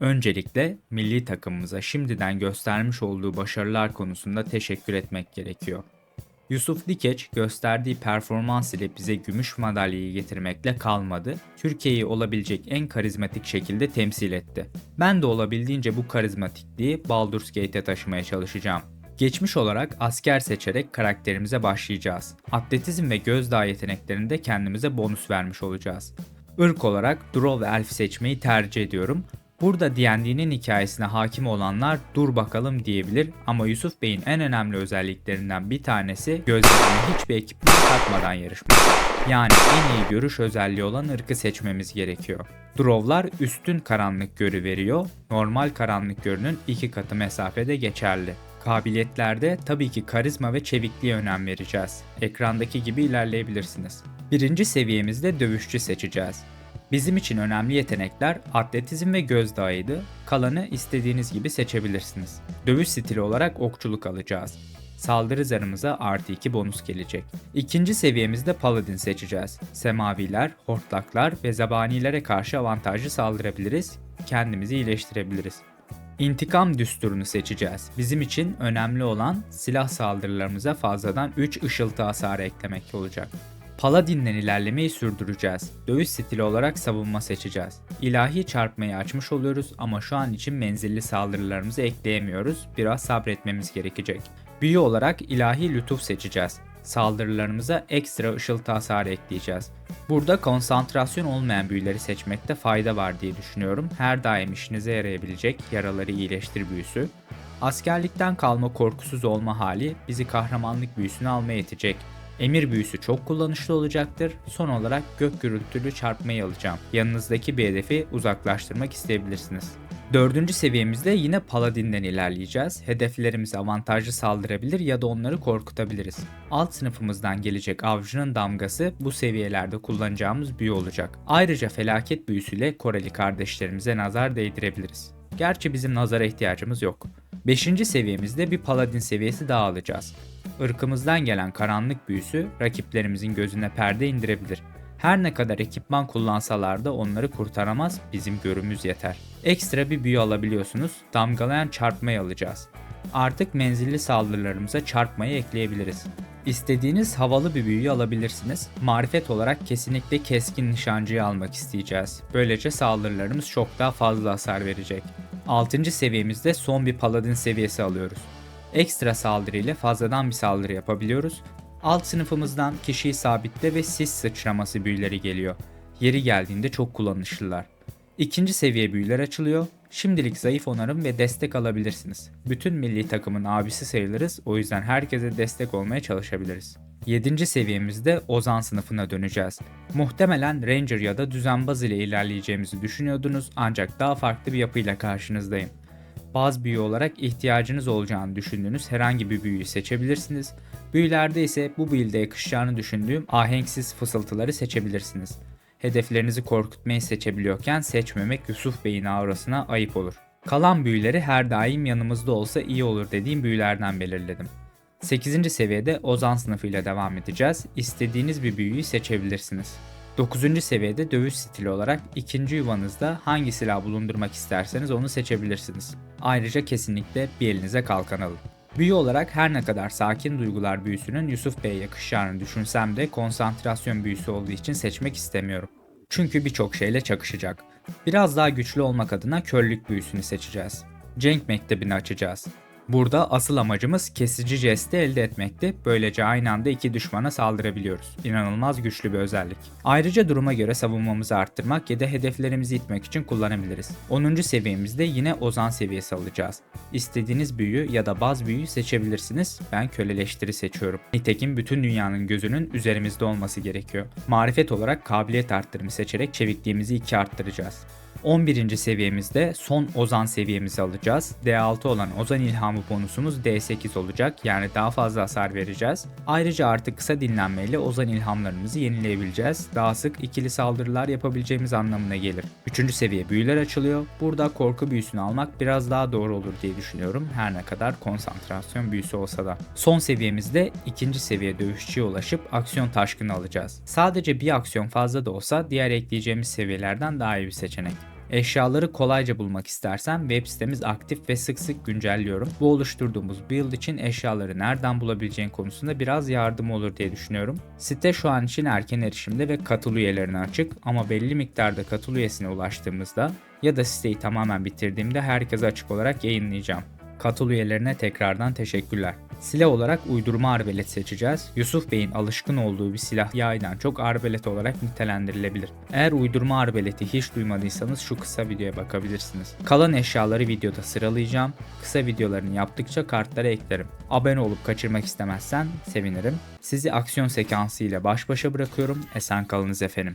Öncelikle milli takımımıza şimdiden göstermiş olduğu başarılar konusunda teşekkür etmek gerekiyor. Yusuf Dikeç gösterdiği performans ile bize gümüş madalyayı getirmekle kalmadı, Türkiye'yi olabilecek en karizmatik şekilde temsil etti. Ben de olabildiğince bu karizmatikliği Baldur's Gate'e taşımaya çalışacağım. Geçmiş olarak asker seçerek karakterimize başlayacağız. Atletizm ve gözdağı yeteneklerinde kendimize bonus vermiş olacağız. Irk olarak Drow ve Elf seçmeyi tercih ediyorum. Burada D&D'nin hikayesine hakim olanlar dur bakalım diyebilir ama Yusuf Bey'in en önemli özelliklerinden bir tanesi gözlerine hiçbir ekipman takmadan yarışması. Yani en iyi görüş özelliği olan ırkı seçmemiz gerekiyor. Drovlar üstün karanlık görü veriyor, normal karanlık görünün iki katı mesafede geçerli. Kabiliyetlerde tabii ki karizma ve çevikliğe önem vereceğiz. Ekrandaki gibi ilerleyebilirsiniz. Birinci seviyemizde dövüşçü seçeceğiz. Bizim için önemli yetenekler atletizm ve gözdağıydı. Kalanı istediğiniz gibi seçebilirsiniz. Dövüş stili olarak okçuluk alacağız. Saldırı zarımıza artı 2 bonus gelecek. İkinci seviyemizde paladin seçeceğiz. Semaviler, hortlaklar ve zabanilere karşı avantajlı saldırabiliriz. Kendimizi iyileştirebiliriz. İntikam düsturunu seçeceğiz. Bizim için önemli olan silah saldırılarımıza fazladan 3 ışıltı hasarı eklemek olacak. Paladin'den ilerlemeyi sürdüreceğiz. Dövüş stili olarak savunma seçeceğiz. İlahi çarpmayı açmış oluyoruz ama şu an için menzilli saldırılarımızı ekleyemiyoruz. Biraz sabretmemiz gerekecek. Büyü olarak ilahi lütuf seçeceğiz. Saldırılarımıza ekstra ışıltı hasarı ekleyeceğiz. Burada konsantrasyon olmayan büyüleri seçmekte fayda var diye düşünüyorum. Her daim işinize yarayabilecek yaraları iyileştir büyüsü. Askerlikten kalma korkusuz olma hali bizi kahramanlık büyüsüne almaya yetecek. Emir büyüsü çok kullanışlı olacaktır. Son olarak gök gürültülü çarpmayı alacağım. Yanınızdaki bir hedefi uzaklaştırmak isteyebilirsiniz. Dördüncü seviyemizde yine Paladin'den ilerleyeceğiz. Hedeflerimize avantajlı saldırabilir ya da onları korkutabiliriz. Alt sınıfımızdan gelecek avcının damgası bu seviyelerde kullanacağımız büyü olacak. Ayrıca felaket büyüsüyle Koreli kardeşlerimize nazar değdirebiliriz. Gerçi bizim nazara ihtiyacımız yok. 5. seviyemizde bir paladin seviyesi daha alacağız. Irkımızdan gelen karanlık büyüsü rakiplerimizin gözüne perde indirebilir. Her ne kadar ekipman kullansalar da onları kurtaramaz, bizim görümüz yeter. Ekstra bir büyü alabiliyorsunuz, damgalayan çarpmayı alacağız. Artık menzilli saldırılarımıza çarpmayı ekleyebiliriz. İstediğiniz havalı bir büyüyü alabilirsiniz. Marifet olarak kesinlikle keskin nişancıyı almak isteyeceğiz. Böylece saldırılarımız çok daha fazla hasar verecek. 6. seviyemizde son bir paladin seviyesi alıyoruz. Ekstra saldırı ile fazladan bir saldırı yapabiliyoruz. Alt sınıfımızdan kişiyi sabitle ve sis sıçraması büyüleri geliyor. Yeri geldiğinde çok kullanışlılar. İkinci seviye büyüler açılıyor. Şimdilik zayıf onarım ve destek alabilirsiniz. Bütün milli takımın abisi sayılırız o yüzden herkese destek olmaya çalışabiliriz. 7. seviyemizde Ozan sınıfına döneceğiz. Muhtemelen Ranger ya da düzenbaz ile ilerleyeceğimizi düşünüyordunuz ancak daha farklı bir yapıyla karşınızdayım. Baz büyü olarak ihtiyacınız olacağını düşündüğünüz herhangi bir büyüyü seçebilirsiniz. Büyülerde ise bu build'e yakışacağını düşündüğüm ahenksiz fısıltıları seçebilirsiniz. Hedeflerinizi korkutmayı seçebiliyorken seçmemek Yusuf Bey'in aurasına ayıp olur. Kalan büyüleri her daim yanımızda olsa iyi olur dediğim büyülerden belirledim. 8. seviyede Ozan sınıfıyla devam edeceğiz. İstediğiniz bir büyüyü seçebilirsiniz. 9. seviyede dövüş stili olarak ikinci yuvanızda hangi silah bulundurmak isterseniz onu seçebilirsiniz. Ayrıca kesinlikle bir elinize kalkan alın. Büyü olarak her ne kadar sakin duygular büyüsünün Yusuf Bey'e yakışacağını düşünsem de konsantrasyon büyüsü olduğu için seçmek istemiyorum. Çünkü birçok şeyle çakışacak. Biraz daha güçlü olmak adına körlük büyüsünü seçeceğiz. Cenk mektebini açacağız. Burada asıl amacımız kesici jesti elde etmekti. Böylece aynı anda iki düşmana saldırabiliyoruz. İnanılmaz güçlü bir özellik. Ayrıca duruma göre savunmamızı arttırmak ya da hedeflerimizi itmek için kullanabiliriz. 10. seviyemizde yine ozan seviyesi alacağız. İstediğiniz büyü ya da baz büyüyü seçebilirsiniz. Ben köleleştiri seçiyorum. Nitekim bütün dünyanın gözünün üzerimizde olması gerekiyor. Marifet olarak kabiliyet arttırımı seçerek çevikliğimizi 2 arttıracağız. 11. seviyemizde son Ozan seviyemizi alacağız. D6 olan Ozan ilhamı bonusumuz D8 olacak. Yani daha fazla hasar vereceğiz. Ayrıca artık kısa dinlenmeyle Ozan ilhamlarımızı yenileyebileceğiz. Daha sık ikili saldırılar yapabileceğimiz anlamına gelir. 3. seviye büyüler açılıyor. Burada korku büyüsünü almak biraz daha doğru olur diye düşünüyorum. Her ne kadar konsantrasyon büyüsü olsa da. Son seviyemizde ikinci seviye dövüşçüye ulaşıp aksiyon taşkını alacağız. Sadece bir aksiyon fazla da olsa diğer ekleyeceğimiz seviyelerden daha iyi bir seçenek. Eşyaları kolayca bulmak istersen web sitemiz aktif ve sık sık güncelliyorum. Bu oluşturduğumuz build için eşyaları nereden bulabileceğin konusunda biraz yardım olur diye düşünüyorum. Site şu an için erken erişimde ve katıl üyelerine açık ama belli miktarda katıl üyesine ulaştığımızda ya da siteyi tamamen bitirdiğimde herkese açık olarak yayınlayacağım. Katıl üyelerine tekrardan teşekkürler. Silah olarak uydurma arbelet seçeceğiz. Yusuf Bey'in alışkın olduğu bir silah yaydan çok arbelet olarak nitelendirilebilir. Eğer uydurma arbeleti hiç duymadıysanız şu kısa videoya bakabilirsiniz. Kalan eşyaları videoda sıralayacağım. Kısa videolarını yaptıkça kartlara eklerim. Abone olup kaçırmak istemezsen sevinirim. Sizi aksiyon sekansı ile baş başa bırakıyorum. Esen kalınız efendim.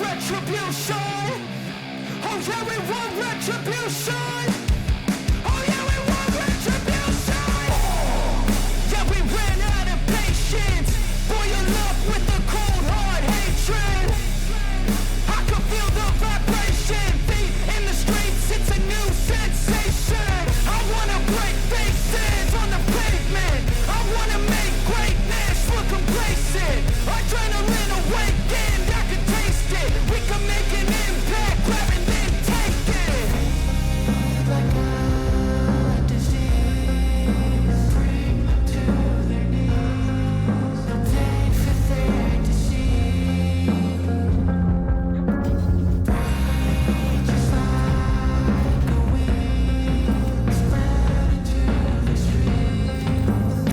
Retribution. Oh yeah, we want retribution.